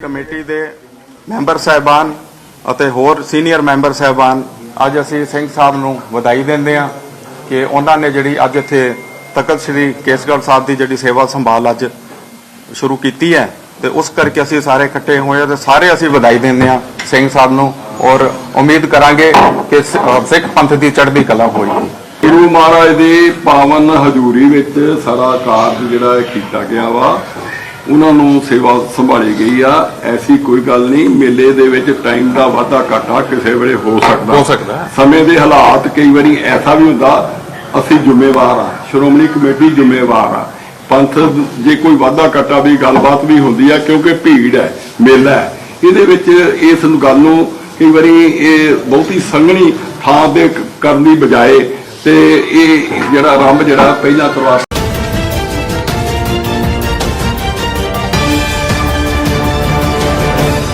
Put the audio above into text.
Committee ਦੇ member ਸਾਹਿਬਾਨ ਅਤੇ ਹੋਰ ਸੀਨੀਅਰ ਮੈਂਬਰ ਸਾਹਿਬਾਨ ਅੱਜ ਅਸੀਂ ਸਿੰਘ ਸਾਹਿਬ ਨੂੰ ਵਧਾਈ ਦਿੰਦੇ ਹਾਂ ਕਿ ਉਹਨਾਂ ਨੇ ਜਿਹੜੀ ਅੱਜ ਇੱਥੇ ਤਖਤ ਸ੍ਰੀ ਕੇਸਗੜ੍ਹ ਸਾਹਿਬ ਦੀ ਜਿਹੜੀ ਸੇਵਾ ਸੰਭਾਲ ਅੱਜ ਸ਼ੁਰੂ ਕੀਤੀ ਹੈ ਤੇ ਉਸ ਕਰਕੇ ਅਸੀਂ ਸਾਰੇ ਇਕੱਠੇ ਹੋਏ ਤੇ ਸਾਰੇ ਅਸੀਂ ਵਧਾਈ ਦਿੰਦੇ ਹਾਂ ਸਿੰਘ ਸਾਹਿਬ ਨੂੰ ਔਰ ਉਮੀਦ ਕਰਾਂਗੇ ਕਿ ਸਿੱਖ ਪੰਥ ਦੀ ਚੜ੍ਹਦੀ ਕਲਾ ਹੋਏਗੀ ਗੁਰੂ ਮਹਾਰਾਜ ਦੀ ਪਾਵਨ ਹਜ਼ੂਰੀ ਵਿੱਚ ਸਾਰਾ ਕਾਰਜ ਜਿਹੜਾ ਕੀਤਾ ਗਿਆ ਵਾ ਉਹਨਾਂ ਨੂੰ ਸੇਵਾ ਸੰਭਾਲੀ ਗਈ ਆ ਐਸੀ ਕੋਈ ਗੱਲ ਨਹੀਂ ਮੇਲੇ ਦੇ ਵਿੱਚ ਟਾਈਮ ਦਾ ਵਾਧਾ ਘਾਟਾ ਕਿਸੇ ਵੇਲੇ ਹੋ ਸਕਦਾ ਹੋ ਸਕਦਾ। ਸਮੇਂ ਦੇ ਹਾਲਾਤ ਕਈ ਵਾਰੀ ਐਸਾ ਵੀ ਹੁੰਦਾ ਅਸੀਂ ਜ਼ਿੰਮੇਵਾਰ ਆ ਸ਼੍ਰੋਮਣੀ ਕਮੇਟੀ ਜ਼ਿੰਮੇਵਾਰ ਆ ਪੰਥ ਜੇ ਕੋਈ ਵਾਧਾ ਘਾਟਾ ਵੀ ਗੱਲਬਾਤ ਵੀ ਹੁੰਦੀ ਆ ਕਿਉਂਕਿ ਭੀੜ ਹੈ ਮੇਲਾ ਹੈ ਇਹਦੇ ਵਿੱਚ ਇਸ ਗੱਲ ਨੂੰ ਕਈ ਵਾਰੀ ਇਹ ਬਹੁਤੀ ਸੰਘਣੀ ਥਾਂ ਦੇ ਕਰਨ ਦੀ ਬਜਾਏ ਤੇ ਇਹ ਜਿਹੜਾ ਆਰੰਭ ਜਿਹੜਾ ਪਹਿਲਾਂ ਕਰਵਾ